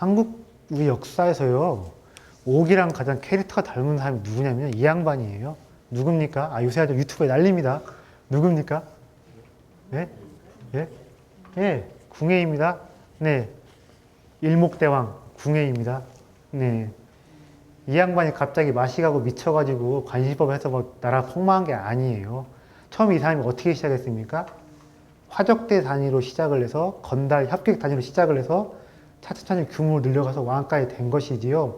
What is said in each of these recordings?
한국 우리 역사에서요 옥이랑 가장 캐릭터가 닮은 사람이 누구냐면 이 양반이에요. 누굽니까? 아 요새 아주 유튜브에 난립니다. 누굽니까? 네? 예? 예, 궁예입니다. 네, 일목대왕 궁예입니다. 네, 이 양반이 갑자기 마시가고 미쳐가지고 관심법 해서 뭐 나라 폭망한 게 아니에요. 처음 이 사람이 어떻게 시작했습니까? 화적대 단위로 시작을 해서 건달 협객 단위로 시작을 해서 차차차차 규모를 늘려가서 왕까지 된 것이지요.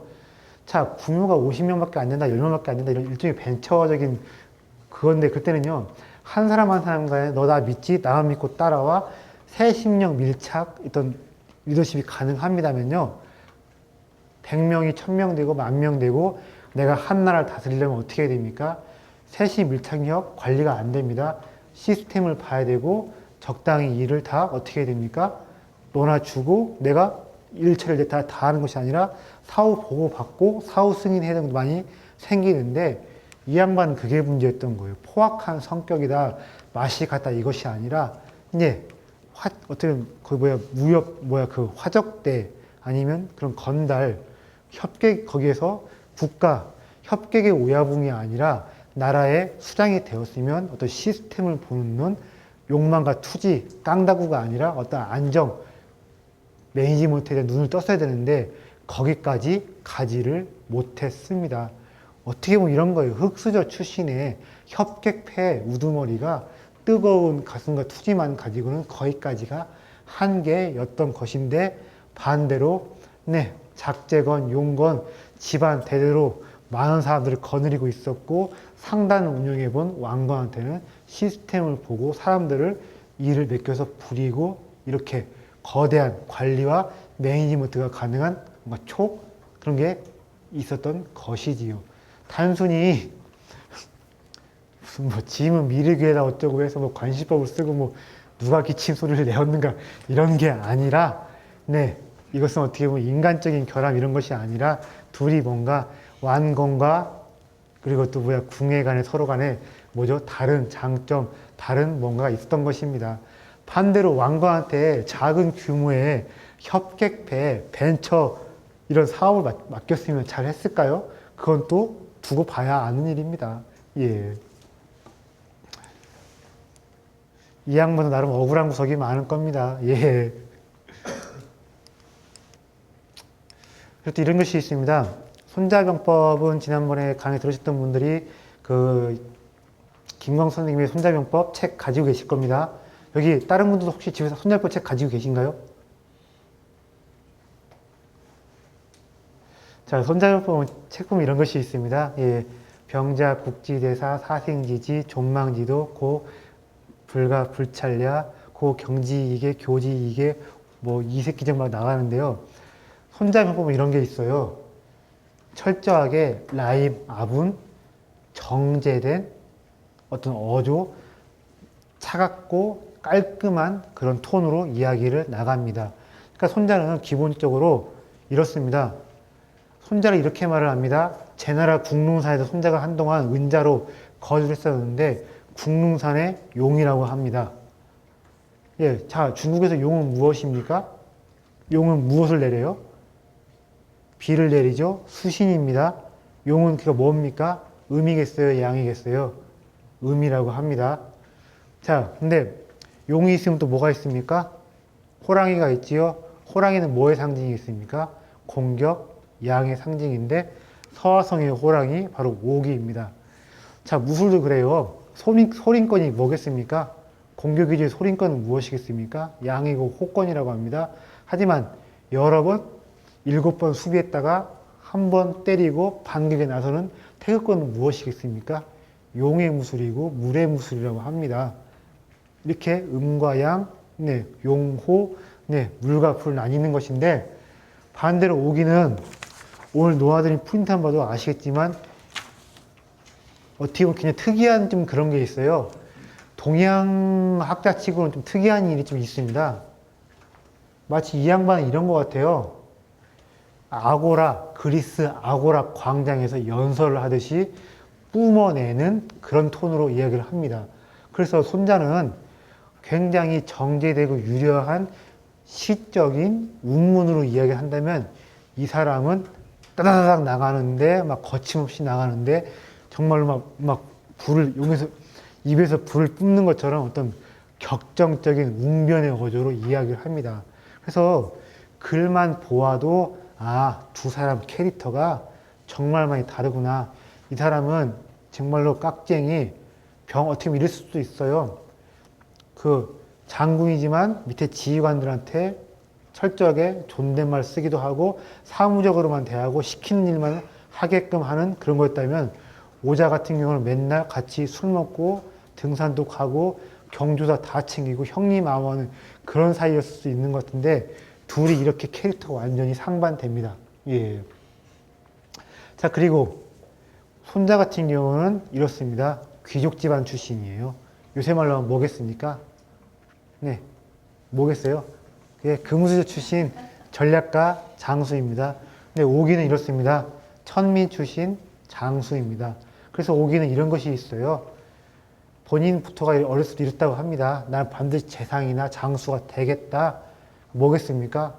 자, 규모가 50명밖에 안 된다, 10명밖에 안 된다, 이런 일종의 벤처적인 그건데 그때는요, 한 사람 한 사람 간에 너 나 믿지? 나만 믿고 따라와 세심력 밀착, 어떤 리더십이 가능합니다면요, 100명이 1000명 되고 만 명 되고 내가 한 나라를 다스리려면 어떻게 해야 됩니까? 세심 밀착력 관리가 안 됩니다. 시스템을 봐야 되고 적당히 일을 다 어떻게 해야 됩니까? 논아주고 내가 일처리를 다, 다 하는 것이 아니라 사후 보고 받고 사후 승인해야 되는 것도 많이 생기는데 이 양반은 그게 문제였던 거예요. 포악한 성격이다, 맛이 같다 이것이 아니라 이제 화, 어떻게 거기 뭐야 무협 뭐야 그 화적대 아니면 그런 건달 협객 거기에서 국가 협객의 오야붕이 아니라 나라의 수장이 되었으면 어떤 시스템을 보는 눈 욕망과 투지 깡다구가 아니라 어떤 안정 매니지먼트에 대한 눈을 떴어야 되는데 거기까지 가지를 못했습니다. 어떻게 보면 이런 거예요. 흑수저 출신의 협객패 우두머리가 뜨거운 가슴과 투지만 가지고는 거기까지가 한계였던 것인데 반대로 네 작재건 용건 집안 대대로 많은 사람들을 거느리고 있었고 상단을 운영해 본 왕건한테는 시스템을 보고 사람들을 일을 맡겨서 부리고 이렇게 거대한 관리와 매니지먼트가 가능한 뭔가 촉 그런 게 있었던 것이지요. 단순히 무슨 뭐 짐은 미르기에다 어쩌고 해서 뭐 관시법을 쓰고 뭐 누가 기침 소리를 내었는가 이런 게 아니라 네 이것은 어떻게 보면 인간적인 결함 이런 것이 아니라 둘이 뭔가 완건과 그리고 또 뭐야 궁예 간에 서로 간에 뭐죠 다른 장점 다른 뭔가가 있었던 것입니다. 반대로 왕건한테 작은 규모의 협객배 벤처 이런 사업을 맡- 맡겼으면 잘 했을까요? 그건 또 두고 봐야 아는 일입니다. 예. 이 양반은 나름 억울한 구석이 많을 겁니다. 예. 그리고 또 이런 것이 있습니다. 손자병법은 지난번에 강의 들으셨던 분들이 그 김광 선생님의 손자병법 책 가지고 계실 겁니다. 여기 다른 분들도 혹시 집에서 손자병법 책 가지고 계신가요? 자, 손자병법은 책 보면 이런 것이 있습니다. 예. 병자, 국지대사, 사생지지, 존망지도, 고 불가, 불찰랴, 고 경지이계, 교지이계, 뭐 이색기정 막 나가는데요. 손자병법은 이런 게 있어요. 철저하게 라임, 아분, 정제된 어떤 어조, 차갑고 깔끔한 그런 톤으로 이야기를 나갑니다. 그러니까 손자는 기본적으로 이렇습니다. 손자를 이렇게 말을 합니다. 제 나라 국릉산에서 손자가 한동안 은자로 거주를 했었는데 국릉산의 용이라고 합니다. 예, 자 중국에서 용은 무엇입니까? 용은 무엇을 내려요? 비를 내리죠. 수신입니다. 용은 그가 뭡니까? 음이겠어요? 양이겠어요? 음이라고 합니다. 자, 근데 용이 있으면 또 뭐가 있습니까? 호랑이가 있지요. 호랑이는 뭐의 상징이겠습니까? 공격, 양의 상징인데 서화성의 호랑이 바로 오기입니다. 자, 무술도 그래요. 소린, 소린권이 뭐겠습니까? 공격이지 소린권은 무엇이겠습니까? 양이고 호권이라고 합니다. 하지만 여러 번, 일곱 번 수비했다가 한 번 때리고 반격에 나서는 태극권은 무엇이겠습니까? 용의 무술이고 물의 무술이라고 합니다. 이렇게 음과 양, 네, 용호, 네, 물과 불 나뉘는 것인데 반대로 오기는 오늘 노아드린 프린트한 봐도 아시겠지만 어떻게 보면 굉장히 특이한 좀 그런 게 있어요. 동양 학자 치고는 좀 특이한 일이 좀 있습니다. 마치 이 양반은 이런 것 같아요. 아고라, 그리스 아고라 광장에서 연설을 하듯이 뿜어내는 그런 톤으로 이야기를 합니다. 그래서 손자는 굉장히 정제되고 유려한 시적인 운문으로 이야기한다면 이 사람은 따다다닥 나가는데 막 거침없이 나가는데 정말로 막, 막 불을 용에서 입에서 불을 뿜는 것처럼 어떤 격정적인 웅변의 어조로 이야기를 합니다. 그래서 글만 보아도 아, 두 사람 캐릭터가 정말 많이 다르구나. 이 사람은 정말로 깍쟁이 병 어떻게 이럴 수도 있어요. 그 장군이지만 밑에 지휘관들한테 철저하게 존댓말 쓰기도 하고 사무적으로만 대하고 시키는 일만 하게끔 하는 그런 거였다면 오자 같은 경우는 맨날 같이 술 먹고 등산도 가고 경조사 다 챙기고 형님 아버는 그런 사이였을 수 있는 것 같은데 둘이 이렇게 캐릭터가 완전히 상반됩니다. 예. 자 그리고 손자 같은 경우는 이렇습니다. 귀족 집안 출신이에요. 요새 말로 하면 뭐겠습니까? 네, 뭐겠어요? 예, 금수저 출신 전략가 장수입니다. 근데 오기는 이렇습니다. 천민 출신 장수입니다. 그래서 오기는 이런 것이 있어요. 본인부터가 어렸을 때 이랬다고 합니다. 난 반드시 재상이나 장수가 되겠다. 뭐겠습니까?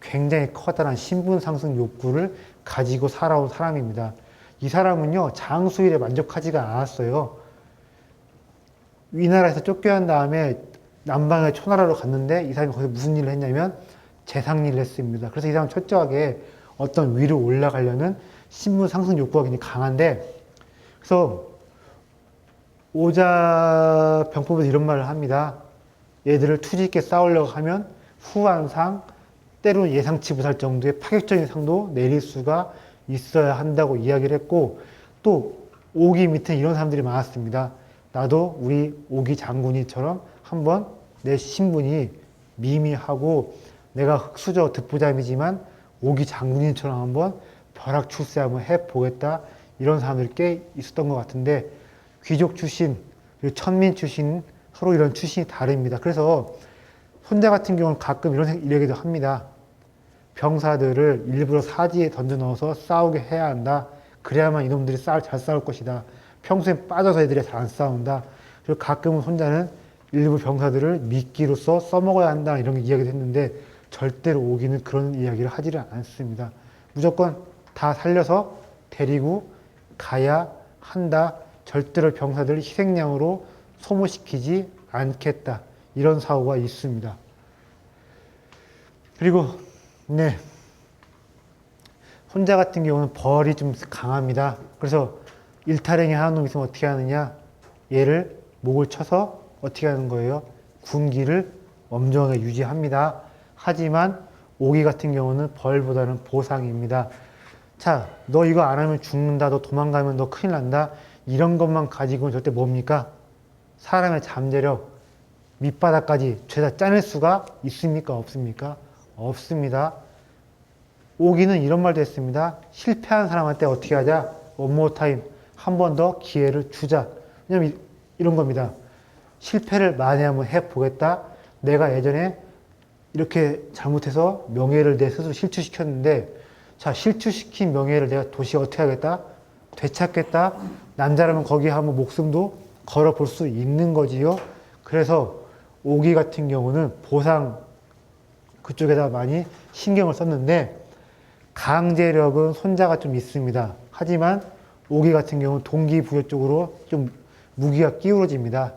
굉장히 커다란 신분 상승 욕구를 가지고 살아온 사람입니다. 이 사람은요, 장수일에 만족하지가 않았어요. 위나라에서 쫓겨난 다음에 남방의 초나라로 갔는데 이 사람이 거기서 무슨 일을 했냐면 재상 일을 했습니다. 그래서 이 사람은 철저하게 어떤 위로 올라가려는 신분 상승 욕구가 굉장히 강한데 그래서 오자 병법에서 이런 말을 합니다. 얘들을 투지 있게 싸우려고 하면 후한상 때로는 예상치 못할 정도의 파격적인 상도 내릴 수가 있어야 한다고 이야기를 했고 또 오기 밑에 이런 사람들이 많았습니다. 나도 우리 오기 장군이처럼 한번 내 신분이 미미하고 내가 흑수저 듣보잡이지만 오기 장군인처럼 한번 벼락 출세 한번 해보겠다 이런 사람들이 꽤 있었던 것 같은데 귀족 출신 그리고 천민 출신 서로 이런 출신이 다릅니다. 그래서 손자 같은 경우는 가끔 이런 생- 이야기도 합니다. 병사들을 일부러 사지에 던져 넣어서 싸우게 해야 한다. 그래야만 이놈들이 싸울, 잘 싸울 것이다. 평소에 빠져서 애들이 잘 안 싸운다. 그리고 가끔은 손자는 일부 병사들을 미끼로써 써먹어야 한다. 이런 이야기도 했는데 절대로 오기는 그런 이야기를 하지를 않습니다. 무조건 다 살려서 데리고 가야 한다. 절대로 병사들을 희생양으로 소모시키지 않겠다. 이런 사고가 있습니다. 그리고 네. 혼자 같은 경우는 벌이 좀 강합니다. 그래서 일타령에 하는 놈 있으면 어떻게 하느냐? 얘를 목을 쳐서 어떻게 하는 거예요? 군기를 엄정하게 유지합니다. 하지만 오기 같은 경우는 벌보다는 보상입니다. 자, 너 이거 안 하면 죽는다. 너 도망가면 너 큰일 난다. 이런 것만 가지고는 절대 뭡니까? 사람의 잠재력, 밑바닥까지 죄다 짜낼 수가 있습니까? 없습니까? 없습니다. 오기는 이런 말도 했습니다. 실패한 사람한테 어떻게 하자? 원모 타임. 한 번 더 기회를 주자. 왜냐면 이- 이런 겁니다. 실패를 만에 한번 해보겠다. 내가 예전에 이렇게 잘못해서 명예를 내 스스로 실추시켰는데, 자, 실추시킨 명예를 내가 도시 어떻게 하겠다? 되찾겠다. 남자라면 거기에 한번 목숨도 걸어볼 수 있는 거지요. 그래서 오기 같은 경우는 보상 그쪽에다 많이 신경을 썼는데 강제력은 손자가 좀 있습니다. 하지만 오기 같은 경우는 동기부여 쪽으로 좀 무기가 기울어집니다.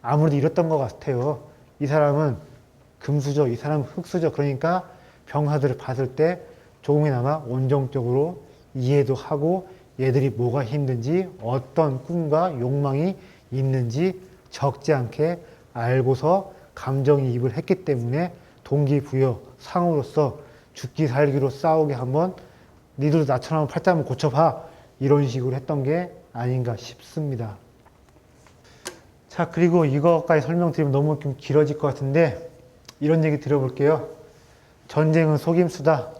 아무래도 이랬던 것 같아요. 이 사람은 금수저, 이 사람은 흑수저. 그러니까 병사들을 봤을 때 조금이나마 온정적으로 이해도 하고 얘들이 뭐가 힘든지 어떤 꿈과 욕망이 있는지 적지 않게 알고서 감정이입을 했기 때문에 동기부여 상으로서 죽기 살기로 싸우게 한번 니들도 나처럼 팔자 한번 고쳐봐 이런 식으로 했던 게 아닌가 싶습니다. 자 그리고 이거까지 설명드리면 너무 좀 길어질 것 같은데 이런 얘기 들어볼게요. 전쟁은 속임수다.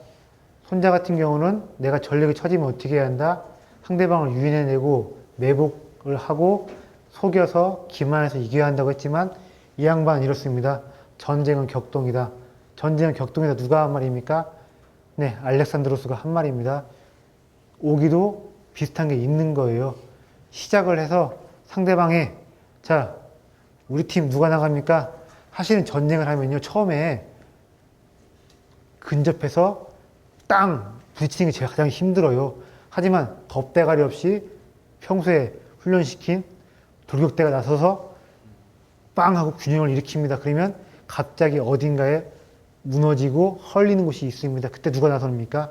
손자 같은 경우는 내가 전력이 처지면 어떻게 해야 한다? 상대방을 유인해내고 매복을 하고 속여서 기만해서 이겨야 한다고 했지만 이 양반은 이렇습니다. 전쟁은 격동이다. 전쟁은 격동이다. 누가 한 말입니까? 네, 알렉산드로스가 한 말입니다. 오기도 비슷한 게 있는 거예요. 시작을 해서 상대방이 자, 우리 팀 누가 나갑니까? 사실은 전쟁을 하면요 처음에 근접해서 땅 부딪히는 게 제가 가장 힘들어요. 하지만 겁대가리 없이 평소에 훈련시킨 돌격대가 나서서 빵 하고 균형을 일으킵니다. 그러면 갑자기 어딘가에 무너지고 헐리는 곳이 있습니다. 그때 누가 나섭니까?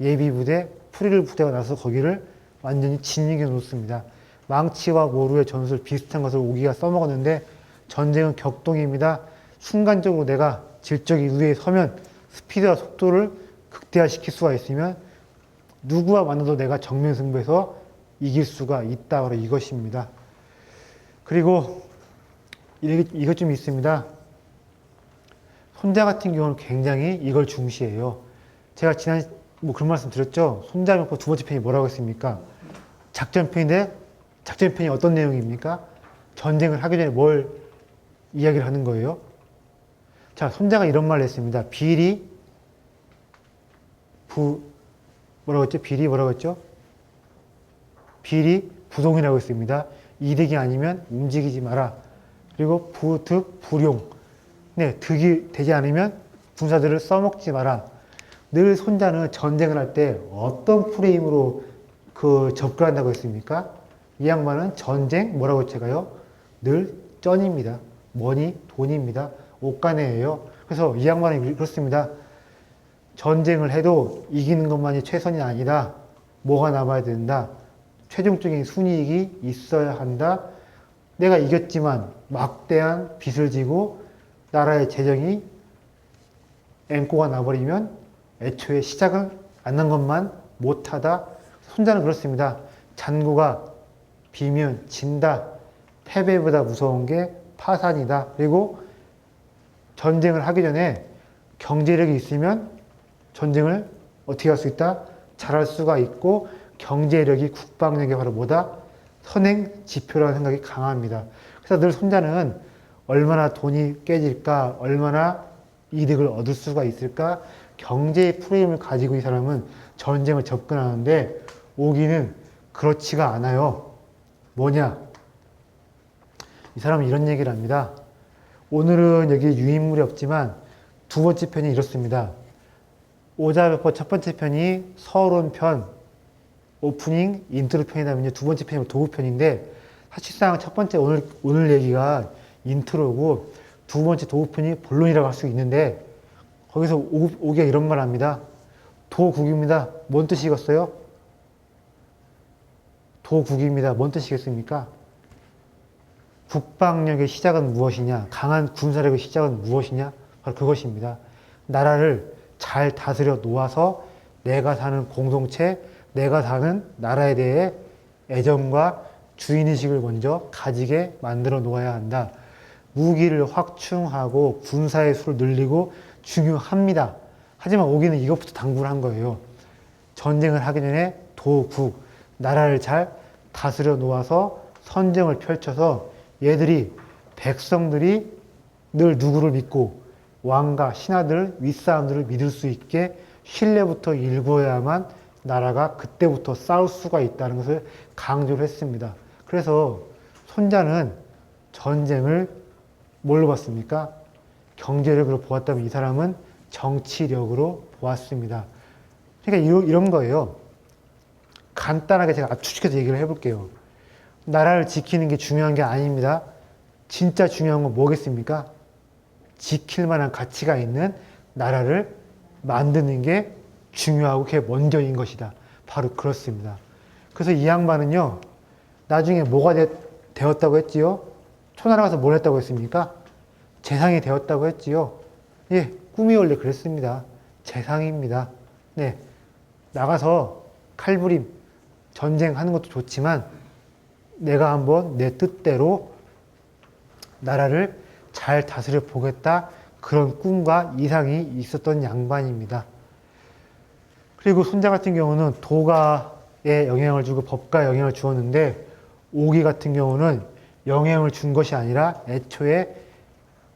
예비부대, 프리를 부대가 나서 거기를 완전히 진입해 놓습니다. 망치와 모루의 전술 비슷한 것을 오기가 써먹었는데 전쟁은 격동입니다. 순간적으로 내가 질적인 위에 서면 스피드와 속도를 극대화시킬 수가 있으면 누구와 만나도 내가 정면 승부에서 이길 수가 있다. 바로 이것입니다. 그리고 이것 좀 있습니다. 손자 같은 경우는 굉장히 이걸 중시해요. 제가 지난 뭐 그런 말씀 드렸죠. 손자 명법 두 번째 편이 뭐라고 했습니까? 작전 편인데 작전 편이 어떤 내용입니까? 전쟁을 하기 전에 뭘 이야기를 하는 거예요? 자, 손자가 이런 말을 했습니다. 비리 부 뭐라고 했죠? 비리 뭐라고 했죠? 비리 부동이라고 했습니다. 이득이 아니면 움직이지 마라. 그리고 부득 불용. 네, 득이 되지 않으면 군사들을 써먹지 마라. 늘 손자는 전쟁을 할 때 어떤 프레임으로 그 접근한다고 했습니까? 이 양반은 전쟁 뭐라고 제가요? 늘 쩐입니다. 머니 돈입니다. 옷가네예요. 그래서 이 양반은 그렇습니다. 전쟁을 해도 이기는 것만이 최선이 아니다. 뭐가 남아야 된다. 최종적인 순이익이 있어야 한다. 내가 이겼지만 막대한 빚을 지고 나라의 재정이 앵꼬가 나버리면 애초에 시작은 안난 것만 못하다. 손자는 그렇습니다. 잔고가 비면 진다. 패배보다 무서운 게 파산이다. 그리고 전쟁을 하기 전에 경제력이 있으면 전쟁을 어떻게 할 수 있다? 잘할 수가 있고 경제력이 국방력이 바로 뭐다? 선행 지표라는 생각이 강합니다. 그래서 늘 손자는 얼마나 돈이 깨질까, 얼마나 이득을 얻을 수가 있을까, 경제의 프레임을 가지고 이 사람은 전쟁을 접근하는데 오기는 그렇지가 않아요. 뭐냐? 이 사람은 이런 얘기를 합니다. 오늘은 여기 유인물이 없지만 두 번째 편이 이렇습니다. 오자백퍼 첫 번째 편이 서론 편, 오프닝, 인트로 편이라면요. 두 번째 편이 도구 편인데 사실상 첫 번째 오늘 오늘 얘기가 인트로고 두 번째 도구 편이 본론이라고 할 수 있는데 거기서 오, 오기가 이런 말 합니다. 도국입니다. 뭔 뜻이겠어요? 도국입니다. 뭔 뜻이겠습니까? 국방력의 시작은 무엇이냐? 강한 군사력의 시작은 무엇이냐? 바로 그것입니다. 나라를 잘 다스려 놓아서 내가 사는 공동체, 내가 사는 나라에 대해 애정과 주인의식을 먼저 가지게 만들어 놓아야 한다. 무기를 확충하고 군사의 수를 늘리고 중요합니다. 하지만 오기는 이것부터 당부를 한 거예요. 전쟁을 하기 전에 도국, 나라를 잘 다스려 놓아서 선정을 펼쳐서 얘들이 백성들이 늘 누구를 믿고 왕과 신하들, 윗사람들을 믿을 수 있게 신뢰부터 일궈야만 나라가 그때부터 싸울 수가 있다는 것을 강조를 했습니다. 그래서 손자는 전쟁을 뭘로 봤습니까? 경제력으로 보았다면 이 사람은 정치력으로 보았습니다. 그러니까 이런, 거예요. 간단하게 제가 압축해서 얘기를 해볼게요. 나라를 지키는 게 중요한 게 아닙니다. 진짜 중요한 건 뭐겠습니까? 지킬 만한 가치가 있는 나라를 만드는 게 중요하고 그게 먼저인 것이다. 바로 그렇습니다. 그래서 이 양반은요, 나중에 뭐가 되, 되었다고 했지요? 초나라 가서 뭘 했다고 했습니까? 재상이 되었다고 했지요? 예, 꿈이 원래 그랬습니다. 재상입니다. 네. 나가서 칼부림, 전쟁하는 것도 좋지만 내가 한번 내 뜻대로 나라를 잘 다스려 보겠다. 그런 꿈과 이상이 있었던 양반입니다. 그리고 손자 같은 경우는 도가에 영향을 주고 법가에 영향을 주었는데 오기 같은 경우는 영향을 준 것이 아니라 애초에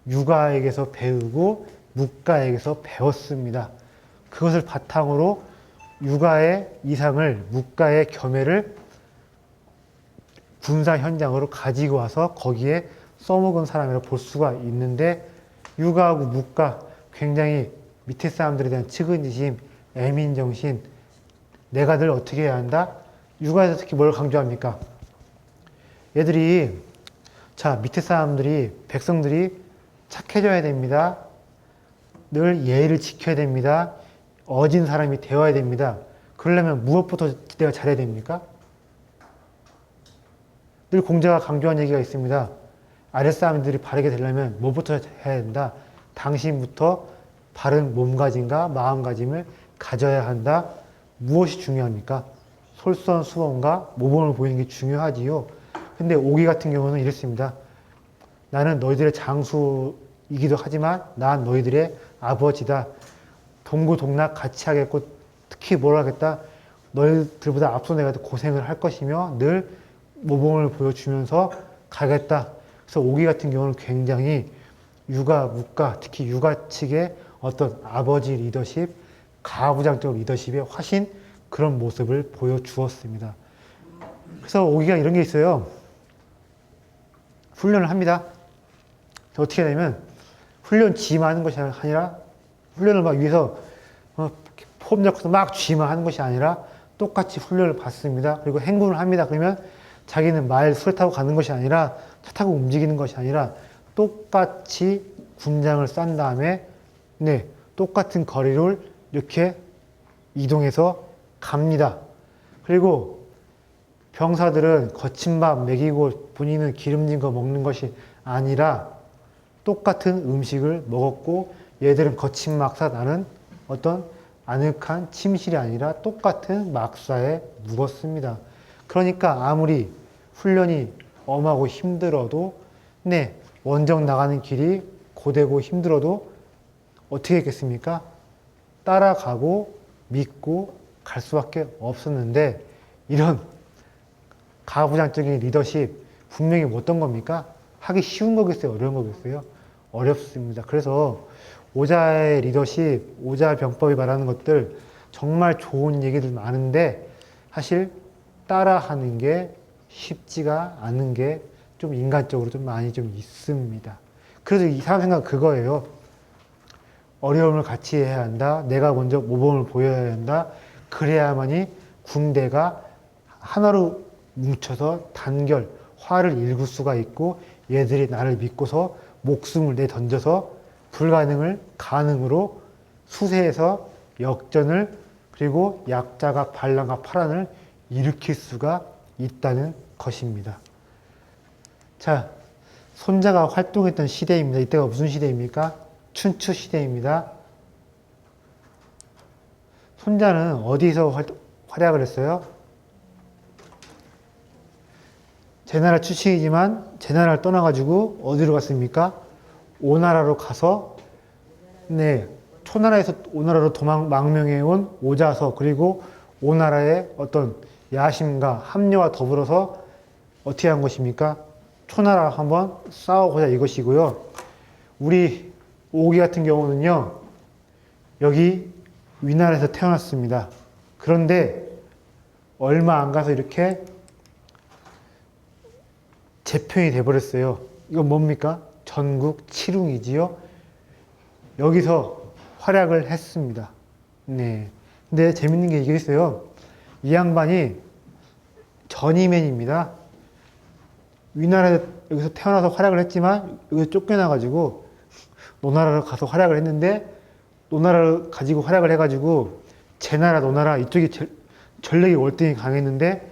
육아에게서 배우고 묵가에게서 배웠습니다. 그것을 바탕으로 육아의 이상을 묵가의 겸해를 군사 현장으로 가지고 와서 거기에 써먹은 사람이라 볼 수가 있는데 육아하고 묵가 굉장히 밑에 사람들에 대한 측은지심, 애민 정신, 내가 늘 어떻게 해야 한다? 육아에서 특히 뭘 강조합니까? 얘들이 자 밑에 사람들이 백성들이 착해져야 됩니다. 늘 예의를 지켜야 됩니다. 어진 사람이 되어야 됩니다. 그러려면 무엇부터 내가 잘해야 됩니까? 늘 공자가 강조한 얘기가 있습니다. 아랫사람들이 바르게 되려면 뭐부터 해야 된다? 당신부터 바른 몸가짐과 마음가짐을 가져야 한다. 무엇이 중요합니까? 솔선수범과 모범을 보이는 게 중요하지요. 근데 오기 같은 경우는 이렇습니다. 나는 너희들의 장수 이기도 하지만 난 너희들의 아버지다. 동고동락 같이 하겠고 특히 뭘 하겠다. 너희들보다 앞서 내가 더 고생을 할 것이며 늘 모범을 보여주면서 가겠다. 그래서 오기 같은 경우는 굉장히 육아, 묵가, 특히 육아 측의 어떤 아버지 리더십, 가부장적 리더십의 화신 그런 모습을 보여주었습니다. 그래서 오기가 이런 게 있어요. 훈련을 합니다. 어떻게 되냐면 훈련 지만 하는 것이 아니라 훈련을 막 위해서 어, 폼 잡고서 막 쥐만 하는 것이 아니라 똑같이 훈련을 받습니다. 그리고 행군을 합니다. 그러면 자기는 말 수레 타고 가는 것이 아니라 차 타고 움직이는 것이 아니라 똑같이 군장을 싼 다음에 네 똑같은 거리를 이렇게 이동해서 갑니다. 그리고 병사들은 거친 밥 먹이고 본인은 기름진 거 먹는 것이 아니라 똑같은 음식을 먹었고 얘들은 거친 막사 나는 어떤 아늑한 침실이 아니라 똑같은 막사에 묵었습니다. 그러니까 아무리 훈련이 엄하고 힘들어도 네 원정 나가는 길이 고되고 힘들어도 어떻게 했겠습니까? 따라가고 믿고 갈 수밖에 없었는데 이런 가부장적인 리더십 분명히 어떤 겁니까? 하기 쉬운 거겠어요? 어려운 거겠어요? 어렵습니다. 그래서 오자의 리더십, 오자 병법이 말하는 것들 정말 좋은 얘기들 많은데 사실 따라하는 게 쉽지가 않은 게 좀 인간적으로 좀 많이 좀 있습니다. 그래서 이 사람 생각 그거예요. 어려움을 같이 해야 한다. 내가 먼저 모범을 보여야 한다. 그래야만이 군대가 하나로 뭉쳐서 단결, 화를 일굴 수가 있고 얘들이 나를 믿고서 목숨을 내 던져서 불가능을 가능으로 수세에서 역전을 그리고 약자가 반란과 파란을 일으킬 수가 있다는 것입니다. 자, 손자가 활동했던 시대입니다. 이때가 무슨 시대입니까? 춘추 시대입니다. 손자는 어디서 활, 활약을 했어요? 제 나라 출신이지만 제 나라를 떠나가지고 어디로 갔습니까? 오나라로 가서 네 초나라에서 오나라로 도망 망명해 온 오자서 그리고 오나라의 어떤 야심과 합리와 더불어서 어떻게 한 것입니까? 초나라 한번 싸워보자 이것이고요. 우리 오기 같은 경우는요 여기 위나라에서 태어났습니다. 그런데 얼마 안 가서 이렇게 재편이 돼버렸어요. 이건 뭡니까? 전국 칠웅이지요. 여기서 활약을 했습니다. 네. 근데 재밌는 게 이게 있어요. 이 양반이 전이맨입니다. 위나라에 여기서 태어나서 활약을 했지만 여기서 쫓겨나가지고 노나라로 가서 활약을 했는데 노나라를 가지고 활약을 해가지고 제나라 노나라 이쪽이 제- 전력이 월등히 강했는데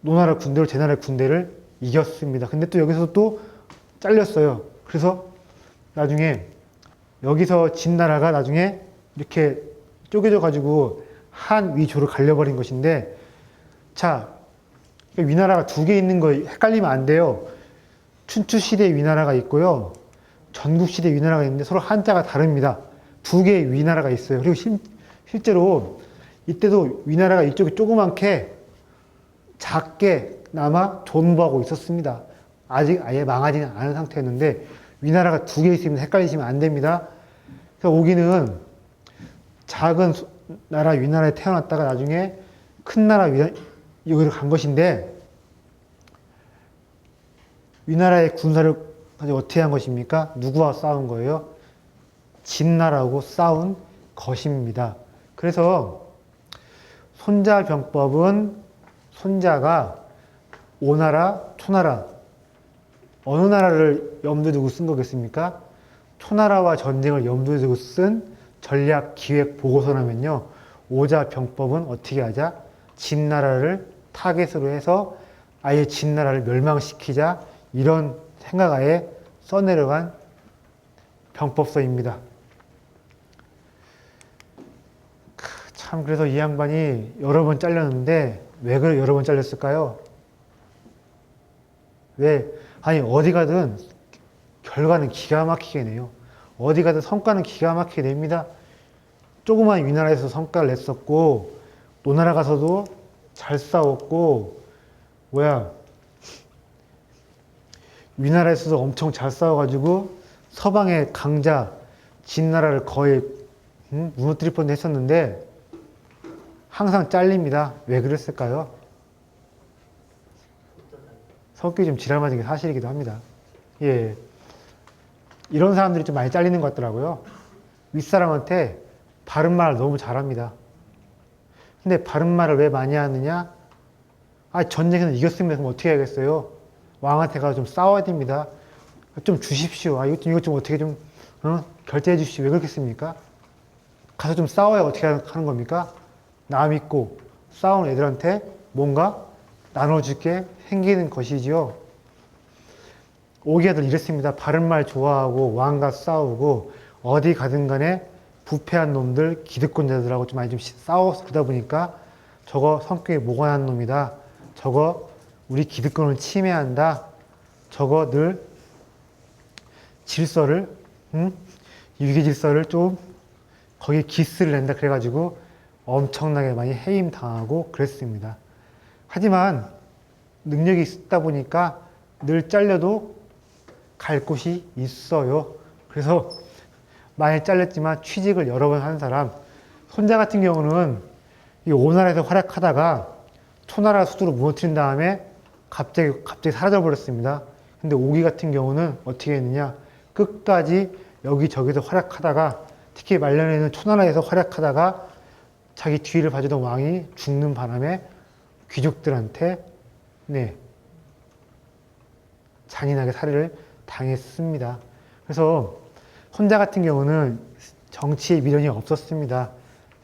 노나라 군대를 제나라 군대를 이겼습니다. 근데 또 여기서 또 잘렸어요. 그래서 나중에 여기서 진 나라가 나중에 이렇게 쪼개져 가지고 한 위조로 갈려버린 것인데 자 위나라가 두 개 있는 거 헷갈리면 안 돼요. 춘추 시대 위나라가 있고요. 전국 시대 위나라가 있는데 서로 한자가 다릅니다. 두 개의 위나라가 있어요. 그리고 실, 실제로 이때도 위나라가 이쪽이 조그맣게 작게 남아 존버하고 있었습니다. 아직 아예 망하지는 않은 상태였는데 위나라가 두 개 있으면 헷갈리시면 안 됩니다. 그래서 오기는 작은 수- 나라 위나라에 태어났다가 나중에 큰 나라 위 여기로 간 것인데 위나라의 군사를 어떻게 한 것입니까? 누구와 싸운 거예요? 진나라고 싸운 것입니다. 그래서 손자병법은 손자가 오나라, 초나라 어느 나라를 염두에 두고 쓴 거겠습니까? 초나라와 전쟁을 염두에 두고 쓴 전략 기획 보고서라면요. 오자 병법은 어떻게 하자? 진나라를 타겟으로 해서 아예 진나라를 멸망시키자 이런 생각하에 써내려간 병법서입니다. 크, 참 그래서 이 양반이 여러 번 잘렸는데 왜 여러 번 잘렸을까요? 왜 아니 어디 가든 결과는 기가 막히게 내요. 어디 가든 성과는 기가 막히게 냅니다. 조그만 위나라에서 성과를 냈었고 노나라 가서도 잘 싸웠고 뭐야 위나라에서도 엄청 잘 싸워가지고 서방의 강자 진나라를 거의 음, 무너뜨릴 뻔 했었는데 항상 잘립니다. 왜 그랬을까요? 성격이 좀 지랄 맞은 게 사실이기도 합니다. 예. 이런 사람들이 좀 많이 잘리는 것 같더라고요. 윗사람한테 바른 말을 너무 잘합니다. 근데 바른 말을 왜 많이 하느냐? 아, 전쟁에서 이겼으면 그럼 어떻게 해야겠어요? 왕한테 가서 좀 싸워야 됩니다. 좀 주십시오. 아, 이것 좀, 이것 좀 어떻게 좀, 어? 결제해 주십시오. 왜 그렇겠습니까? 가서 좀 싸워야 어떻게 하는 겁니까? 나 믿고 싸우는 애들한테 뭔가 나눠줄게 생기는 것이지요. 오기아들 이랬습니다. 바른 말 좋아하고 왕과 싸우고 어디 가든 간에 부패한 놈들, 기득권자들하고 좀 많이 좀 싸워서 그러다 보니까 저거 성격이 모관한 놈이다. 저거 우리 기득권을 침해한다. 저거 늘 질서를, 응? 유기 질서를 좀 거기에 기스를 낸다. 그래가지고 엄청나게 많이 해임 당하고 그랬습니다. 하지만 능력이 있다 보니까 늘 잘려도 갈 곳이 있어요. 그래서 많이 잘렸지만 취직을 여러 번 한 사람, 손자 같은 경우는 이 오나라에서 활약하다가 초나라 수두로 무너뜨린 다음에 갑자기 갑자기 사라져 버렸습니다. 근데 오기 같은 경우는 어떻게 했느냐? 끝까지 여기저기서 활약하다가 특히 말년에는 초나라에서 활약하다가 자기 뒤를 봐주던 왕이 죽는 바람에 귀족들한테 네 잔인하게 살해를 당했습니다. 그래서 혼자 같은 경우는 정치에 미련이 없었습니다.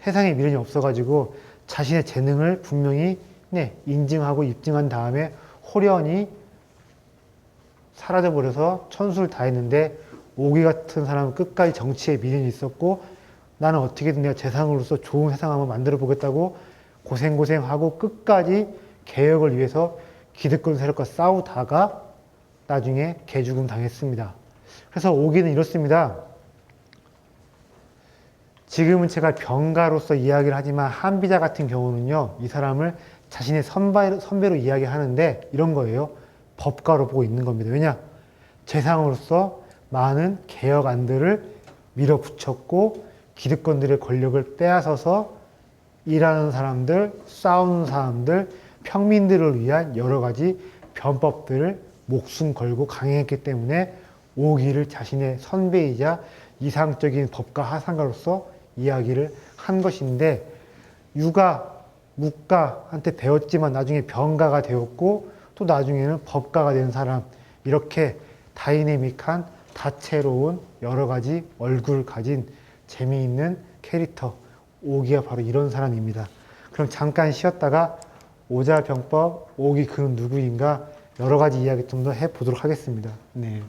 세상에 미련이 없어가지고 자신의 재능을 분명히 네, 인증하고 입증한 다음에 호련히 사라져버려서 천수를 다했는데 오기 같은 사람은 끝까지 정치에 미련이 있었고 나는 어떻게든 내가 재상으로서 좋은 세상 한번 만들어 보겠다고 고생고생하고 끝까지 개혁을 위해서 기득권 세력과 싸우다가 나중에 개죽음 당했습니다. 그래서 오기는 이렇습니다. 지금은 제가 병가로서 이야기를 하지만 한비자 같은 경우는요, 이 사람을 자신의 선배, 선배로 이야기하는데 이런 거예요. 법가로 보고 있는 겁니다. 왜냐? 재상으로서 많은 개혁안들을 밀어붙였고 기득권들의 권력을 빼앗아서 일하는 사람들, 싸우는 사람들, 평민들을 위한 여러 가지 변법들을 목숨 걸고 강행했기 때문에 오기를 자신의 선배이자 이상적인 법가 하상가로서 이야기를 한 것인데 유가 묵가한테 배웠지만 나중에 병가가 되었고 또 나중에는 법가가 된 사람 이렇게 다이내믹한 다채로운 여러 가지 얼굴 가진 재미있는 캐릭터 오기가 바로 이런 사람입니다. 그럼 잠깐 쉬었다가 오자병법 오기 그는 누구인가 여러 가지 이야기 좀 더 해보도록 하겠습니다. 네.